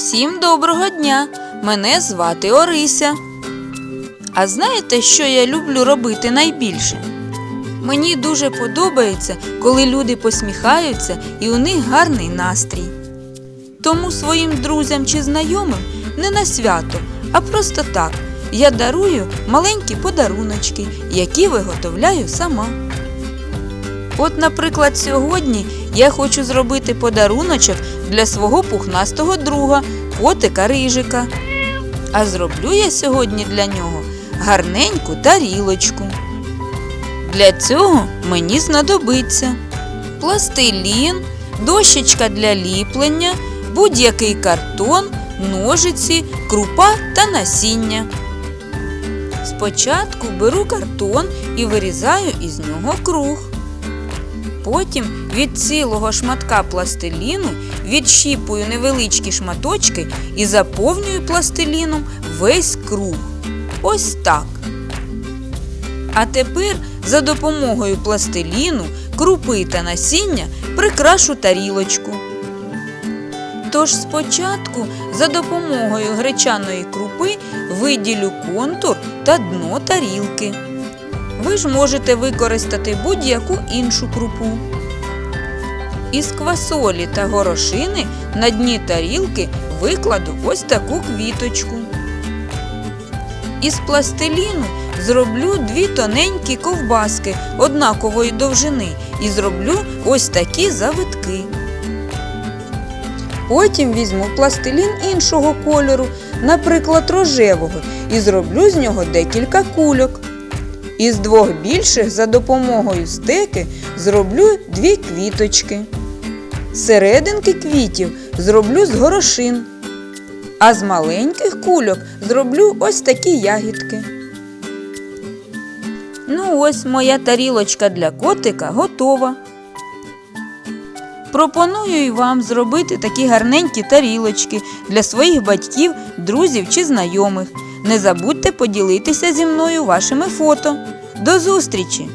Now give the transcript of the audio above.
Всім доброго дня! Мене звати Орися. А знаєте, що я люблю робити найбільше? Мені дуже подобається, коли люди посміхаються і у них гарний настрій. Тому своїм друзям чи знайомим не на свято, а просто так я дарую маленькі подаруночки, які виготовляю сама. От, наприклад, сьогодні я хочу зробити подаруночок для свого пухнастого друга, котика Рижика. А зроблю я сьогодні для нього гарненьку тарілочку. Для цього мені знадобиться пластилін, дощечка для ліплення, будь-який картон, ножиці, крупа та насіння. Спочатку беру картон і вирізаю із нього круг. Потім від цілого шматка пластиліну відщіпую невеличкі шматочки і заповнюю пластиліном весь круг. Ось так. А тепер за допомогою пластиліну, крупи та насіння прикрашу тарілочку. Тож спочатку за допомогою гречаної крупи виділю контур та дно тарілки. Ви ж можете використати будь-яку іншу крупу. Із квасолі та горошини на дні тарілки викладу ось таку квіточку. Із пластиліну зроблю дві тоненькі ковбаски однакової довжини і зроблю ось такі завитки. Потім візьму пластилін іншого кольору, наприклад, рожевого, і зроблю з нього декілька кульок. Із двох більших за допомогою стеки зроблю дві квіточки. Серединки квітів зроблю з горошин, а з маленьких кульок зроблю ось такі ягідки. Ну ось моя тарілочка для котика готова. Пропоную і вам зробити такі гарненькі тарілочки для своїх батьків, друзів чи знайомих. Не забудьте поділитися зі мною вашими фото. До зустрічі!